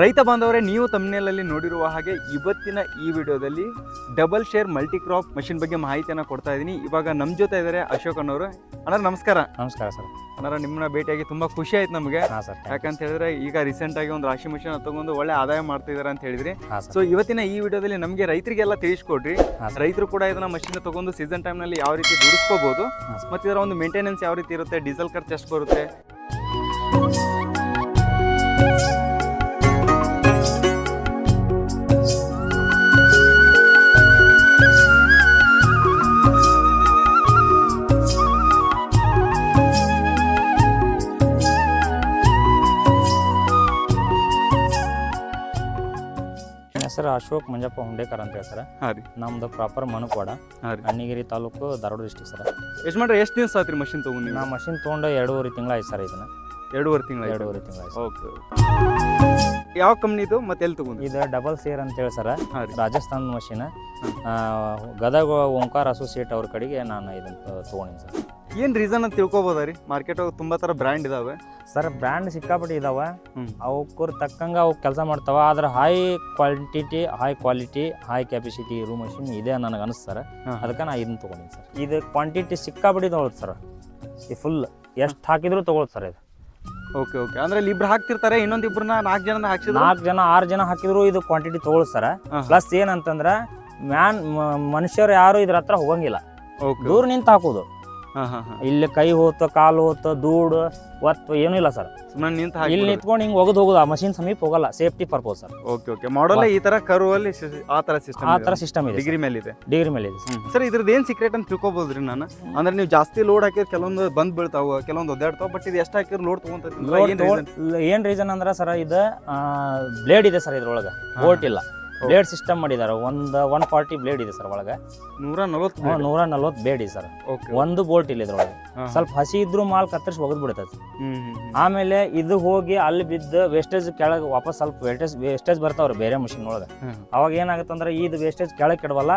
ರೈತ ಬಾಂಧವರೇ ನೀವು ತಮ್ಮನೇಲಲ್ಲಿ ನೋಡಿರುವ ಹಾಗೆ ಇವತ್ತಿನ ಈ ವಿಡಿಯೋದಲ್ಲಿ double share multi crop machine ಬಗ್ಗೆ ಮಾಹಿತಿಯನ್ನು ಕೊಡ್ತಾ ಇದ್ದೀನಿ. ಇವಾಗ ನಮ್ಮ ಜೊತೆ ಇದ್ದಾರೆ ಅಶೋಕ್ ಅನ್ನೋರು. ಅಣ್ಣ ನಮಸ್ಕಾರ. ನಮಸ್ಕಾರ ಸರ್. ಅಣ್ಣ ನಿಮ್ಮನ್ನ ಭೇಟಿಯಾಗಿ ತುಂಬಾ ಖುಷಿ ಆಯ್ತು ನಮಗೆ. ಯಾಕಂತ ಹೇಳಿದ್ರೆ ಈಗ ರೀಸೆಂಟ್ ಆಗಿ ಒಂದು ರಾಶಿ ಮಷಿನ್ ತಗೊಂಡು ಒಳ್ಳೆ ಆದಾಯ ಮಾಡ್ತಿದ್ದಾರೆ ಅಂತ ಹೇಳಿದ್ರಿ. ಸೊ ಇವತ್ತಿನ ಈ ವಿಡಿಯೋದಲ್ಲಿ ನಮಗೆ ರೈತರಿಗೆಲ್ಲ ತಿಳಿಸ್ಕೊಡ್ರಿ. ರೈತರು ಕೂಡ ಇದನ್ನ ಮಷಿನ್ ತಗೊಂಡು ಸೀಸನ್ ಟೈಮ್ನಲ್ಲಿ ಯಾವ ರೀತಿ ದುಡಿಸ್ಕೋಬಹುದು ಮತ್ತೆ ಇದರ ಒಂದು ಮೇಂಟೆನೆನ್ಸ್ ಯಾವ ರೀತಿ ಇರುತ್ತೆ? ಡೀಸೆಲ್ ಖರ್ಚು ಎಷ್ಟು ಬರುತ್ತೆ. ಹೆಸರು ಅಶೋಕ್ ಮಂಜಪ್ಪ ಹುಂಡೇಕರ್ ಅಂತ ಹೇಳಿ ಸರ್ ಹಾಂ ರೀ. ನಮ್ದು ಪ್ರಾಪರ್ ಮನುಕೋಡ ಹಾಂ ರೀ. Annigeri taluk Dharwad district sir. ಎಷ್ಟು ಮಾಡ್ರೆ ಎಷ್ಟು ದಿವಸ ಆತ್ರಿ ಮಷಿನ್ ತೊಗೊಂಡು ನಾ ಮಷಿನ್ ತೊಗೊಂಡು ಎರಡೂವರೆ ತಿಂಗಳಾಯ್ತು ಸರ್ ಇದನ್ನ. ಎರಡೂವರೆ ತಿಂಗಳು ಎರಡೂವರೆ ತಿಂಗಳಾಯ್ತು ಓಕೆ ಯಾವ ಕಂಪ್ನಿದು ಮತ್ತೆ ಎಲ್ಲಿ ತಗೊಂಡು ಇದು ಡಬಲ್ ಸೇರ್ ಅಂತ ಹೇಳಿ sir. Rajasthan machine Gadag Omkara associate ಅವ್ರ ಕಡೆಗೆ ನಾನು ಇದನ್ನ ತೊಗೊಂಡಿನಿ ಸರ್. ಏನು ರೀಸನ್ ಅಂತ ತಿಳ್ಕೊಬೋದಾ ರೀ? ಮಾರ್ಕೆಟ್ ತುಂಬಾ ಥರ ಬ್ರ್ಯಾಂಡ್ ಇದಾವೆ. ಸರ್ ಬ್ರ್ಯಾಂಡ್ ಸಿಕ್ಕಾಪಟ್ಟಿ ಇದಾವೆ. ಹ್ಮ್. ಅವಕ್ಕೂರ್ ತಕ್ಕಂಗೆ ಅವು ಕೆಲಸ ಮಾಡ್ತಾವ. ಆದ್ರೆ high quantity high quality high capacity ಇರೋ ಮಷಿನ್ ಇದೆ ನನಗೆ ಅನಿಸ್ತು ಸರ್. ಹಾಂ. ಅದಕ್ಕೆ ನಾ ಇದನ್ನ ತೊಗೊಂಡಿನಿ ಸರ್. ಇದು ಕ್ವಾಂಟಿಟಿ ಸಿಕ್ಕಾಪಟ್ಟಿ ತೊಗೊಳುತ್ತೆ ಸರ್. ಈ ಫುಲ್ ಎಷ್ಟು ಹಾಕಿದ್ರು ತೊಗೊಳುತ್ತೆ ಸರ್ ಇದು. ಓಕೆ ಓಕೆ ಅಂದ್ರೆ ಇಲ್ಲಿ ಇಬ್ರು ಹಾಕ್ತಿರ್ತಾರೆ ಇನ್ನೊಂದು ಇಬ್ರನ್ನ ನಾಲ್ಕು ಜನ ಹಾಕ್ಸಿದ್ರು? ನಾಲ್ಕು ಜನ ಆರು ಜನ ಹಾಕಿದ್ರು ಇದು ಕ್ವಾಂಟಿಟಿ ತೊಗೊಳುತ್ತೆ ಸರ್. ಹಾಂ. ಪ್ಲಸ್ ಏನಂತಂದ್ರೆ ಮ್ಯಾನ್ ಮನುಷ್ಯರು ಯಾರು ಇದ್ರ ಹತ್ರ ಹೋಗಂಗಿಲ್ಲ. ಓಕೆ ದೂರ ನಿಂತು ಹಾಕೋದು. ಇಲ್ಲಿ ಕೈ ಹೋತ ಕಾಲು ಹೋತ ದೂಡು ಒತ್ತು ಏನೂ ಇಲ್ಲ ಸರ್. ಸುಮ್ಮನೆ ನಿಂತು ಇಲ್ಲಿ ನಿಂತ್ಕೊಂಡು ಹಿಂಗೆ ಒಗದು ಹೋಗುದು ಆ ಮಷಿನ್ ಸಮೀಪ ಹೋಗಲ್ಲ safety purpose sir. Okay okay model ಈ ತರ ಕರು ಅಲ್ಲಿ ಸಿ- ಆ ತರ ಸಿಸ್ಟಮ್ ಆ ಥರ ಸಿಸ್ಟಮ್ ಇದೆ ಡಿಗ್ರಿ ಮೇಲೆ ಇದೆ. ಡಿಗ್ರಿ ಮೇಲೆ ಇದೆ ಸರ್ ಸರ್ ಇದ್ರದ್ದು ಏನು ಸೀಕ್ರೆಟ್ ಅಂತ ತಿಳ್ಕೊಬೋದ್ರಿ ನಾನು? ಅಂದ್ರೆ ನೀವು ಜಾಸ್ತಿ ಲೋಡ್ ಹಾಕಿದ್ರೆ ಕೆಲವೊಂದು ಬಂದ್ ಬೀಳ್ತಾವ ಕೆಲವೊಂದು ಒದ್ದಾಡ್ತಾವ ಬಟ್ ಇದು ಎಷ್ಟು ಹಾಕಿದ್ರೆ ಲೋಡ್ ಲೋಡ್ ತಗೊಂತೈತಿ ಏನು ರೀಸನ್ ಅಂದ್ರೆ ಸರ್ ಇದು ಬ್ಲೇಡ್ ಇದೆ ಸರ್ ಇದ್ರೊಳಗೆ ಬೋಲ್ಟ್ ಇಲ್ಲ. ಬ್ಲೇಡ್ ಸಿಸ್ಟಮ್ ಮಾಡಿದ್ದಾರೆ ಒಂದು ಒನ್ ಫಾರ್ಟಿ ಬ್ಲೇಡ್ ಇದೆ ಸರ್ ಒಳಗೆ. ನೂರ ನಲವತ್ತು ನೂರ ನಲ್ವತ್ತು ಬ್ಲೇಡ್ ಇದೆ ಸರ್. ಓಕೆ ಒಂದು ಬೋಲ್ಟ್ ಇಲ್ಲ ಇದ್ರೊಳಗೆ. ಸ್ವಲ್ಪ ಹಸಿ ಇದ್ರೂ ಮಾಲ್ ಕತ್ತರಿಸಿ ಒಗದ್ ಬಿಡ್ತದೆ ಆಮೇಲೆ ಇದು ಹೋಗಿ ಅಲ್ಲಿ ಬಿದ್ದು ವೇಸ್ಟೇಜ್ ಕೆಳಗೆ ವಾಪಸ್ ಸ್ವಲ್ಪ ವೇಸ್ಟೇಜ್ ವೇಸ್ಟೇಜ್ ಬರ್ತಾವ್ರಿ ಬೇರೆ ಮಷಿನ್ ಒಳಗೆ. ಅವಾಗ ಏನಾಗುತ್ತೆ ಅಂದ್ರೆ ಇದು ವೇಸ್ಟೇಜ್ ಕೆಳಗೆ ಕೆಡವಲ್ಲ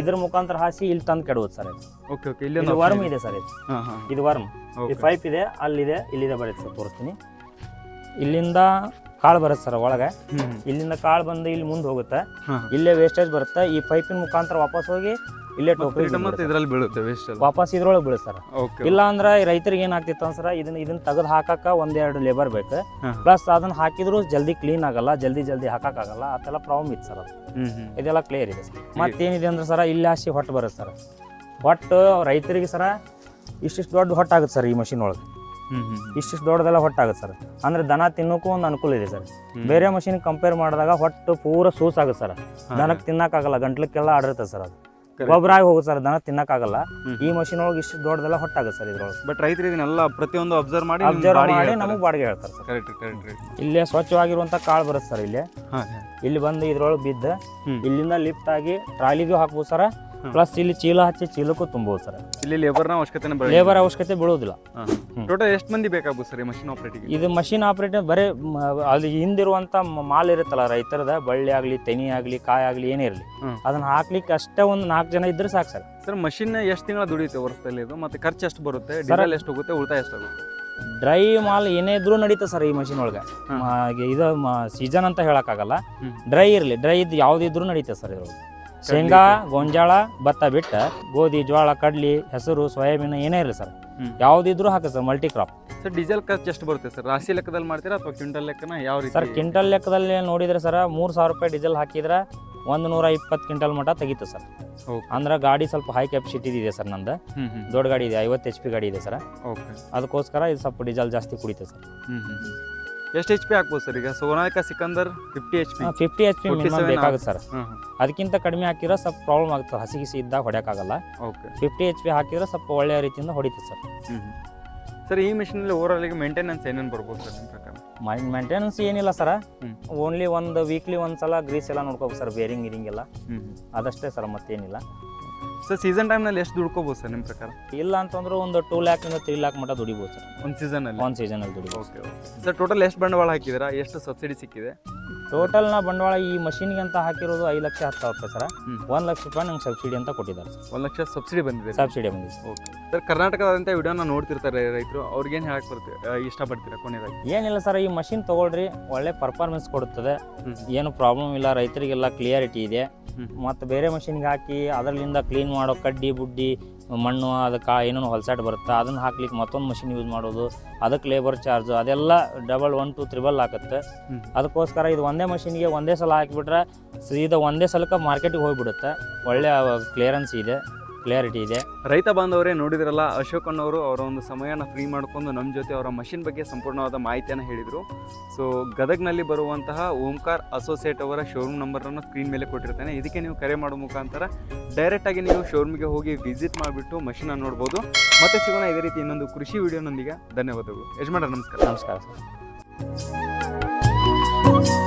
ಇದ್ರ ಮುಖಾಂತರ ಹಾಸಿ ಇಲ್ಲಿ ತಂದು ಕೆಡುವುದು ಸರ್ ಇದು. ಓಕೆ ಓಕೆ ಇಲ್ಲಿ ಇಲ್ಲಿ ವರ್ಮ್ ಇದೆ. ಸರ್ ಇದು. ಇದು ವರ್ಮ್ ಈ ಪೈಪ್ ಇದೆ ಅಲ್ಲಿದೆ ಇಲ್ಲಿದೆ ಬರುತ್ತೆ ಸರ್ ತೋರಿಸ್ತೀನಿ. ಇಲ್ಲಿಂದ ಕಾಳು ಬರುತ್ತೆ ಸರ್ ಒಳಗೆ. ಇಲ್ಲಿಂದ ಕಾಳು ಬಂದು ಇಲ್ಲಿ ಮುಂದೆ ಹೋಗುತ್ತೆ. ಇಲ್ಲೇ ವೇಸ್ಟೇಜ್ ಬರುತ್ತೆ. ಈ ಪೈಪಿನ ಮುಖಾಂತರ ವಾಪಸ್ ಹೋಗಿ ಇಲ್ಲೇ ಟೋಕರಿ ಮತ್ತೆ ಇದ್ರಲ್ಲಿ ಬೀಳುತ್ತೆ ವೇಸ್ಟ್ ವಾಪಸ್ ಇದ್ರೊಳಗೆ ಬೀಳುತ್ತೆ ಸರ್. ಓಕೆ ಇಲ್ಲ ಅಂದ್ರೆ ರೈತರಿಗೆ ಏನಾಗ್ತಿತ್ತು ಸರ ಇದನ್ನ ಇದನ್ನ ತೆಗೆದು ಹಾಕಕ್ಕ ಒಂದೆರಡು ಲೇಬರ್ ಬೇಕು. ಪ್ಲಸ್ ಅದನ್ನ ಹಾಕಿದ್ರು ಜಲ್ದಿ ಕ್ಲೀನ್ ಆಗಲ್ಲ ಜಲ್ದಿ ಜಲ್ದಿ ಹಾಕಕ್ಕಾಗಲ್ಲ ಥರ ಪ್ರಾಬ್ಲಮ್ ಇತ್ತು ಸರ್ ಅದು. ಇದೆಲ್ಲ ಕ್ಲಿಯರ್ ಇದೆ. ಸರ್ ಮತ್ತೇನಿದೆ ಅಂದ್ರೆ ಸರ ಇಲ್ಲಿ ಹಾಸಿ ಹೊಟ್ಟು ಬರುತ್ತೆ ಸರ್. ಹೊಟ್ಟು ರೈತರಿಗೆ ಸರ ಇಷ್ಟಿಷ್ಟು ದೊಡ್ಡ ಹೊಟ್ಟಾಗುತ್ತೆ ಸರ್ ಈ ಮಷಿನ್ ಒಳಗೆ. ಇಷ್ಟಿಷ್ಟು ದೊಡ್ಡದೆಲ್ಲ ಹೊಟ್ಟಾಗುತ್ತೆ ಸರ್. ಅಂದ್ರೆ ದನ ತಿನ್ನೋಕ್ಕೂ ಒಂದು ಅನುಕೂಲ ಇದೆ ಸರ್. ಬೇರೆ ಮಷಿನ್ ಕಂಪೇರ್ ಮಾಡಿದಾಗ ಹೊಟ್ಟು ಪೂರ ಸೂಸಾಗುತ್ತೆ ಸರ್. ಹಾ. ದನಕ್ಕೆ ತಿನ್ನಕ್ಕಾಗಲ್ಲ ಗಂಟ್ಲಕ್ಕೆಲ್ಲ ಆಡಿರುತ್ತೆ ಸರ್ ಅದು. ಗೊಬ್ಬರ ಆಗಿ ಹೋಗುತ್ತೆ ಸರ್ ದನ ತಿನ್ನಕ್ಕಾಗಲ್ಲ. ಈ ಮಷಿನ್ ಒಳಗೆ ಇಷ್ಟು ದೊಡ್ಡದೆಲ್ಲ ಹೊಟ್ಟಾಗುತ್ತೆ ಸರ್ ಇದ್ರೊಳಗೆ. ಬಟ್ ರೈತರು ಇದನ್ನೆಲ್ಲ ಪ್ರತಿಯೊಂದು ಅಬ್ಸರ್ವ್ ಮಾಡಿ ಅಬ್ಸರ್ವ್ ಮಾಡಿ ನಮಗೆ ಬಾಡಿಗೆ ಹೇಳ್ತಾರೆ ಸರ್. ಕರೆಕ್ಟ್ ಕರೆಕ್ಟ್ ಇಲ್ಲೇ ಸ್ವಚ್ಛವಾಗಿರುವಂಥ ಕಾಳು ಬರುತ್ತೆ ಸರ್ ಇಲ್ಲಿ. ಇಲ್ಲಿ ಬಂದು ಇದ್ರೊಳಗೆ ಬಿದ್ದ ಇಲ್ಲಿಂದ ಲಿಫ್ಟ್ ಆಗಿ ಟ್ರಾಲಿಗೂ ಹಾಕ್ಬೋದು ಸರ್. ಪ್ಲಸ್ ಇಲ್ಲಿ ಚೀಲ ಹಚ್ಚಿ ಚೀಲಕ್ಕೂ ತುಂಬೋದು ಸರ್. ಇಲ್ಲಿ ಲೇಬರ್ನ ಅವಶ್ಯಕತೆ ಲೇಬರ್ ಅವಶ್ಯಕತೆ ಬೀಳೋದಿಲ್ಲ. ಟೋಟಲ್ ಎಷ್ಟು ಮಂದಿ ಬೇಕಾಗ್ಬೋದು ಸರ್ ಮಷಿನ್ ಆಪರೇಟಿಂಗ್ ಇದು ಮಷಿನ್ ಆಪರೇಟರ್ ಬರೀ ಅಲ್ಲಿ ಹಿಂದಿರುವಂತ ಮಾಲ್ ಇರುತ್ತಲ್ಲ ರೈತರದ ಬಳ್ಳಿ ಆಗಲಿ ತೆನಿ ಆಗಲಿ ಕಾಯಿ ಆಗಲಿ ಏನೇ ಇರಲಿ. ಅದನ್ನ ಹಾಕ್ಲಿಕ್ಕೆ ಅಷ್ಟೇ ಒಂದು ನಾಲ್ಕು ಜನ ಇದ್ರೆ ಸಾಕು ಸರ್. ಸರ್ ಮಷಿನ್ ಎಷ್ಟು ತಿಂಗಳ ದುಡಿಯುತ್ತೆ ವರ್ಷದಲ್ಲಿ ಇದು? ಮತ್ತೆ ಖರ್ಚು ಎಷ್ಟು ಬರುತ್ತೆ? ಡೀಸೆಲ್ ಎಷ್ಟು ಹೋಗುತ್ತೆ ಉಳಿತಾಯ ಎಷ್ಟು ಆಗುತ್ತೆ? ಡ್ರೈ ಮಾಲ್ ಏನೇ ಇದ್ರೂ ನಡೀತದೆ ಸರ್ ಈ ಮಷಿನ್ ಒಳಗೆ. ಇದು ಸೀಸನ್ ಅಂತ ಹೇಳಕ್ಕಾಗಲ್ಲ. ಡ್ರೈ ಇರಲಿ ಡ್ರೈ ಇದ್ ಯಾವುದಿದ್ರೂ ನಡೀತದೆ ಸರ್ ಇದ್ರೊಳಗೆ. ಶೇಂಗಾ ಗೊಂಜಾಳ ಭತ್ತ ಬಿಟ್ಟ ಗೋಧಿ ಜೋಳ ಕಡ್ಲಿ ಹೆಸರು ಸೋಯಾಬೀನ್ ಏನೇ ಇರಲಿ ಸರ್. ಯಾವ್ದಿದ್ರು ಹಾಕಿ sir multi crop sir diesel ಖರ್ಚು ಎಷ್ಟು ಬರುತ್ತೆ ಸರ್? ರಾಶಿ ಲೆಕ್ಕದಲ್ಲಿ ಮಾಡ್ತೀರಾ ಅಥವಾ ಕ್ವಿಂಟಲ್ ಲೆಕ್ಕನ ಯಾವ ರೀತಿ ಸರ್ ಕ್ವಿಂಟಲ್ ಲೆಕ್ಕದಲ್ಲಿ ನೋಡಿದ್ರೆ ಸರ್ ಮೂರು ಸಾವಿರ ರೂಪಾಯಿ ಡೀಸೆಲ್ ಹಾಕಿದ್ರೆ ಒಂದು ನೂರ ಇಪ್ಪತ್ತು ಕ್ವಿಂಟಲ್ ಮಟ್ಟ ತೆಗಿತು ಸರ್. ಅಂದ್ರೆ ಗಾಡಿ ಸ್ವಲ್ಪ ಹೈ ಕೆಪಾಸಿಟಿ ಇದೆ ಸರ್ ನಂದು. ದೊಡ್ಡ ಗಾಡಿ ಇದೆ ಐವತ್ತು ಎಚ್ ಪಿ ಗಾಡಿ ಇದೆ ಸರ್. ಅದಕ್ಕೋಸ್ಕರ ಇದು ಸ್ವಲ್ಪ ಡೀಸೆಲ್ ಜಾಸ್ತಿ ಕುಡಿತು ಸರ್. ಎಷ್ಟು ಎಚ್ ಪಿ ಹಾಕ್ಬೋದು ಸರ್ ಈಗ? ಸೋನಾಯಕ Sikander fifty H P fifty H P 47 minimum ಬೇಕಾಗುತ್ತೆ ಸರ್. ಅದಕ್ಕಿಂತ ಕಡಿಮೆ ಹಾಕಿದ್ರೆ ಸ್ವಲ್ಪ ಪ್ರಾಬ್ಲಮ್ ಆಗುತ್ತೆ ಹಸಿ ಗಿಸಿ ಇದ್ದಾಗ ಹೊಡೆಯೋಕ್ಕಾಗಲ್ಲ. ಓಕೆ ಫಿಫ್ಟಿ ಎಚ್ ಪಿ ಹಾಕಿದ್ರೆ ಸ್ವಲ್ಪ ಒಳ್ಳೆಯ ರೀತಿಯಿಂದ ಹೊಡಿತು ಸರ್. ಸರ್ ಈ ಮಿಷಿನಲ್ಲಿ ಓವರಾಲ್ ಈಗ ಮೇಂಟೆನೆನ್ಸ್ ಏನೇನು ಬರ್ಬೋದು ಸರ್ ನಿಮ್ಮ ಪ್ರಕಾರ? ಮೈಂಡ್ ಮೇಂಟೆನೆನ್ಸ್ ಏನಿಲ್ಲ ಸರ್. ಓನ್ಲಿ ಒಂದು ವೀಕ್ಲಿ ಒಂದು ಸಲ ಗ್ರೀಸ್ ಎಲ್ಲ ನೋಡ್ಕೋಬೇಕು ಸರ್. ಬೇರಿಂಗ್ ಗಿರಿಂಗ್ ಎಲ್ಲ. ಅದಷ್ಟೇ ಸರ್ ಮತ್ತೇನಿಲ್ಲ. ಸರ್ ಸೀಸನ್ ಟೈಮ್ನಲ್ಲಿ ಎಷ್ಟು ದುಡ್ಕೋಬೋದು ಸರ್ ನಿಮ್ಮ ಪ್ರಕಾರ? ಇಲ್ಲ ಅಂತಂದ್ರೆ ಒಂದು ಟೂ ಲ್ಯಾಕ್ ಇಂದ ತ್ರೀ ಲ್ಯಾಕ್ ಮಟ್ಟ ದುಡಿಬೋದು ಸರ್. ಒಂದು ಸೀಸನಲ್ಲಿ ಒಂದು ಸೀಸನಲ್ಲಿ ದುಡಿಬೋದು ಓಕೆ ಓಕೆ ಸರ್ ಟೋಟಲ್ ಎಷ್ಟು ಬಂಡವಾಳ ಹಾಕಿದ್ದೀರಾ? ಎಷ್ಟು ಸಬ್ಸಿಡಿ ಸಿಕ್ಕಿದೆ? ಟೋಟಲ್ ನಾ ಬಂಡವಾಳ ಈ ಮಷಿನ್ಗೆ ಅಂತ ಹಾಕಿರೋದು ಐದು ಲಕ್ಷ ಹತ್ತು ಸಾವಿರ ರೂಪಾಯಿ ಸರ್. ಒಂದು ಲಕ್ಷ ರೂಪಾಯಿ ನಂಗೆ ಸಬ್ಸಿಡಿ ಅಂತ ಕೊಟ್ಟಿದ್ದಾರೆ ಸರ್. ಒಂದು ಲಕ್ಷ ಸಬ್ಸಿಡಿ ಬಂದಿದೆ. ಸಬ್ಸಿಡಿ ಬಂದಿದೆ ಸರ್. ಓಕೆ ಸರ್ ವಿಡಿಯೋನ ನೋಡ್ತಿರ್ತಾರೆ ರೈತರು. ಅವ್ರಿಗೇನು ಹೇಳಕ್ ಬರ್ತೀವಿ ಇಷ್ಟಪಡ್ತೀರಾ ಕೊನೆಯದಾಗಿ ಏನಿಲ್ಲ ಸರ್ ಈ ಮಷಿನ್ ತಗೊಳ್ರಿ ಒಳ್ಳೆ ಪರ್ಫಾರ್ಮೆನ್ಸ್ ಕೊಡುತ್ತದೆ. ಏನು ಪ್ರಾಬ್ಲಮ್ ಇಲ್ಲ ರೈತರಿಗೆಲ್ಲ ಕ್ಲಿಯರಿಟಿ ಇದೆ. ಮತ್ತು ಬೇರೆ ಮಷಿನ್ಗೆ ಹಾಕಿ ಅದರಿಂದ ಕ್ಲೀನ್ ಮಾಡೋ ಕಡ್ಡಿ ಬುಡ್ಡಿ ಮಣ್ಣು ಅದಕ್ಕೆ ಏನೇನು ಹೊಲಸಾಟ ಬರುತ್ತೆ ಅದನ್ನು ಹಾಕ್ಲಿಕ್ಕೆ ಮತ್ತೊಂದು ಮಷಿನ್ ಯೂಸ್ ಮಾಡೋದು ಅದಕ್ಕೆ ಲೇಬರ್ ಚಾರ್ಜು ಅದೆಲ್ಲ ಡಬಲ್ ಒನ್ ಟು ತ್ರಿಬಲ್ ಆಗುತ್ತೆ ಅದಕ್ಕೋಸ್ಕರ ಇದು ಒಂದೇ ಮಷಿನ್ಗೆ ಒಂದೇ ಸಲ ಹಾಕಿಬಿಟ್ರೆ ಸೀದಾ ಒಂದೇ ಸಲಕ್ಕೆ ಮಾರ್ಕೆಟಿಗೆ ಹೋಗಿಬಿಡುತ್ತೆ. ಒಳ್ಳೆಯ ಕ್ಲಿಯರೆನ್ಸ್ ಇದೆ ಕ್ಲಿಯಾರಿಟಿ ಇದೆ. ರೈತ ಬಾಂಧವರೇ ನೋಡಿದ್ರಲ್ಲ ಅಶೋಕ್ ಅವರು ಅವರ ಒಂದು ಸಮಯನ ಫ್ರೀ ಮಾಡ್ಕೊಂಡು ನಮ್ಮ ಜೊತೆ ಅವರ ಮಷಿನ್ ಬಗ್ಗೆ ಸಂಪೂರ್ಣವಾದ ಮಾಹಿತಿಯನ್ನು ಹೇಳಿದರು. ಸೊ ಗದಗ್ನಲ್ಲಿ ಬರುವಂತಹ ಓಂಕಾರ್ ಅಸೋಸಿಯೇಟ್ ಅವರ ಶೋರೂಮ್ ನಂಬರನ್ನು ಸ್ಕ್ರೀನ್ ಮೇಲೆ ಕೊಟ್ಟಿರ್ತೇನೆ. ಇದಕ್ಕೆ ನೀವು ಕರೆ ಮಾಡೋ ಮುಖಾಂತರ ಡೈರೆಕ್ಟಾಗಿ ನೀವು ಶೋರೂಮ್ಗೆ ಹೋಗಿ ವಿಸಿಟ್ ಮಾಡಿಬಿಟ್ಟು ಮಷೀನನ್ನು ನೋಡ್ಬೋದು. ಮತ್ತೆ ಸಿಗೋಣ ಇದೇ ರೀತಿ ಇನ್ನೊಂದು ಕೃಷಿ ವಿಡಿಯೋನೊಂದಿಗೆ ಧನ್ಯವಾದಗಳು. ಯಜಮಾನ ನಮಸ್ಕಾರ. ನಮಸ್ಕಾರ ಸರ್.